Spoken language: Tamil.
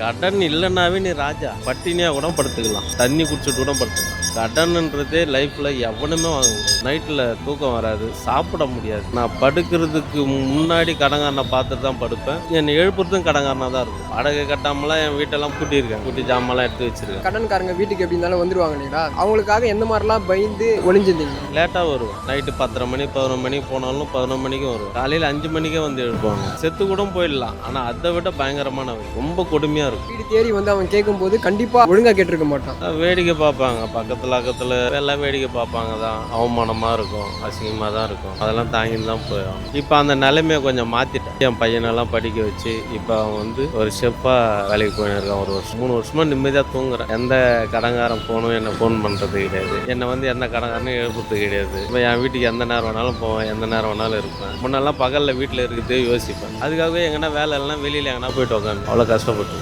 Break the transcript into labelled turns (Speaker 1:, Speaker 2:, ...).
Speaker 1: கடன் இல்லைன்னாவே நீ ராஜா. பட்டினியாக கூட படுத்துக்கலாம். தண்ணி குடிச்சிட்டு கூட படுத்துக்கலாம். கடன்ன்றதே லைஃப்பில் எவனுமே வாங்க முடியாது நைட்டில் தூக்கம் வராது சாப்பிட முடியாது. நான் படுக்கிறதுக்கு முன்னாடி கடங்காரனை பார்த்துட்டு தான் படுப்பேன். என்னை எழுப்புறதும் கடங்காரனாக தான் இருக்கும். வாடகை கட்டாமலாம் என் வீட்டெல்லாம் கூட்டியிருக்கேன் கூட்டி ஜாமான்லாம் எடுத்து வச்சிருக்கேன்.
Speaker 2: கடன்காரங்க வீட்டுக்கு எப்படி இருந்தாலும் வந்துருவாங்க இல்லைங்களா அவங்களுக்காக எந்த மாதிரிலாம் பயந்து ஒளிஞ்சிருந்தீங்க?
Speaker 1: லேட்டாக வருவேன். நைட்டு பத்தரை மணி பதினொரு மணிக்கு போனாலும் பதினொரு மணிக்கும் வருவேன். காலையில் அஞ்சு மணிக்கே வந்து எழுப்புவாங்க. செத்து கூட போயிடலாம். ஆனால் அதை விட பயங்கரமான. ரொம்ப கொடுமையாக இருக்கும்.
Speaker 2: வீடு தேடி வந்து அவன் கேட்கும்போது கண்டிப்பா ஒழுங்கா கேட்டிருக்க மாட்டான்.
Speaker 1: வேடிக்கை பார்ப்பாங்க. பக்கத்தில் அக்கத்தில் எல்லாம் வேடிக்கை பார்ப்பாங்க தான். அவமானமாக இருக்கும் அசிங்கமாக தான் இருக்கும். அதெல்லாம் தாங்கின்னு தான் போயிடும். இப்போ அந்த நிலைமையை கொஞ்சம் மாற்றிட்டேன் என் பையனெல்லாம் படிக்க வச்சு இப்போ அவன் வந்து ஒரு ஷெஃபாக வேலைக்கு போயின்னு இருக்கான் ஒரு வருஷம் மூணு வருஷமாக நிம்மதியாக தூங்குறேன். எந்த கடங்காரன் போகணும் என்னை ஃபோன் பண்ணுறது கிடையாது. என்னை வந்து எந்த கடங்காரனும் எழுப்புறது கிடையாது. இப்போ என் வீட்டுக்கு எந்த நேரம் வேணாலும் போவேன் எந்த நேரம் வேணாலும் இருப்பேன். முன்னெல்லாம் பகலில் வீட்டில் இருக்கிறதே யோசிப்பேன். அதுக்காகவே எங்கன்னா வேலை எல்லாம் வெளியில் எங்கன்னா போயிட்டு உட்காந்து அவ்வளோ கஷ்டப்பட்டு.